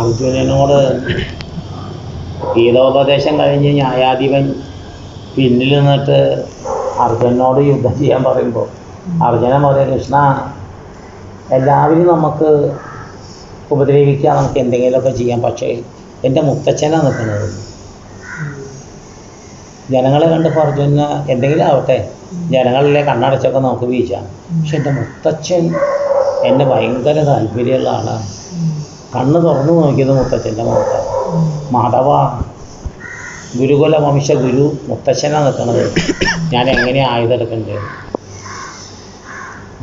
അർജുനനോട് ഗീതോപദേശം കഴിഞ്ഞ് ന്യായാധിപൻ പിന്നിൽ നിന്നിട്ട് അർജുനനോട് യുദ്ധം ചെയ്യാൻ പറയുമ്പോൾ അർജുനൻ പറയും കൃഷ്ണ എല്ലാവരും നമുക്ക് ഉപദ്രവിക്കാം നമുക്ക് എന്തെങ്കിലുമൊക്കെ ചെയ്യാം. പക്ഷേ എന്റെ മുത്തച്ഛനാണ് നിൽക്കുന്നത്. ജനങ്ങളെ കണ്ടപ്പോൾ അർജുന എന്തെങ്കിലും ആവട്ടെ. ജനങ്ങളിലെ കണ്ണടച്ചൊക്കെ നമുക്ക് വീഴ്ച പക്ഷെ എന്റെ മുത്തച്ഛൻ എന്നെ ഭയങ്കര താല്പര്യമുള്ള ആളാണ്. കണ്ണ് തുറന്നു നോക്കിയത് മുത്തച്ഛന്റെ മുഖത്താണ് മാധവ ഗുരുകുല വംശ ഗുരു മുത്തച്ഛനാണ് നിൽക്കുന്നത് ഞാൻ എങ്ങനെ ആയുധെടുക്കണ്ടേ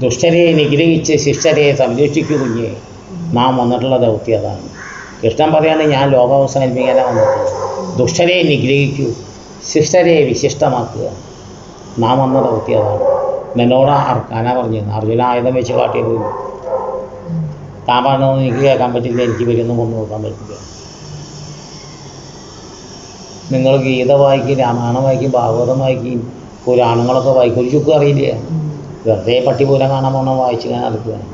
ദുഷ്ടരെ നിഗ്രഹിച്ച് ശിഷ്ടരെ സംരക്ഷിക്കൂ കുഞ്ഞെ. നാം വന്നിട്ടുള്ള ദൗത്യം അതാണ്. കൃഷ്ണൻ പറയാണ് ഞാൻ ലോകം അവസാനിപ്പിക്കാനാണ് വന്നിട്ടുള്ളത് ദുഷ്ടരെ നിഗ്രഹിക്കൂ ശിഷ്ടരെ വിശിഷ്ടമാക്കുക. നാം വന്ന ദൗത്യം അതാണ്. നിന്നോട് അർക്കാനാ പറഞ്ഞത് അർജുന ആയുധം വെച്ച് കാട്ടിയ പോയി താൻ പറഞ്ഞതൊന്നും എനിക്ക് കേൾക്കാൻ പറ്റില്ല എനിക്ക് വരുന്നു കൊണ്ടു നോക്കാൻ പറ്റില്ല. നിങ്ങൾ ഗീത വായിക്കും രാമായണം വായിക്കും ഭാഗവതം വായിക്കും പുരാണങ്ങളൊക്കെ വായിക്കും ഒരു ചുക്കും അറിയില്ല. വെറുതെ പട്ടിപൂരം കാണാൻ പോകണം വായിച്ച് ഞാൻ നടക്കുകയാണ്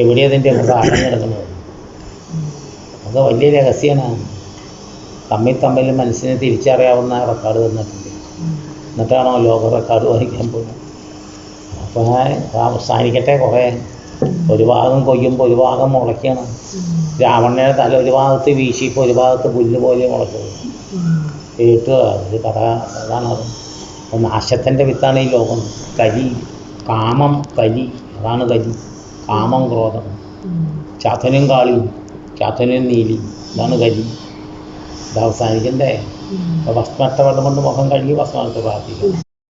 എവിടെ അതിന്റെ നടക്കുന്നത് കിടക്കുന്നത്? അതൊക്കെ വലിയ രഹസ്യമാണ് തമ്മിൽ തമ്മിൽ മനസ്സിനെ തിരിച്ചറിയാവുന്ന റെക്കോർഡ് തന്നിട്ടുണ്ട്. എന്നിട്ടാണോ ലോക റെക്കോർഡ് വായിക്കാൻ പോകുന്നത്? അപ്പോൾ അവസാനിക്കട്ടെ കുറേ. ഒരു ഭാഗം കൊയ്യുമ്പോൾ ഒരു ഭാഗം മുളയ്ക്കണം. രാവണയുടെ തല ഒരു ഭാഗത്ത് വീശിയപ്പോൾ ഒരു ഭാഗത്ത് പുല്ല് പോലെ മുളച്ചത് കേട്ടുക ഒരു കഥ അതാണത് അത്. നാശത്തിന്റെ വിത്താണ് ഈ ലോകം. കലി കാമം കലി. അതാണ് കലി. കാമം ക്രോധം. ചാത്തനും കാളിയും ചാത്തനും നീലി ഇതാണ് കലി. ഇത് അവസാനിക്കണ്ടേ? വെള്ളം കൊണ്ട് മുഖം കഴുകി ഭസ്മത്തെ പ്രാർത്ഥിക്കണം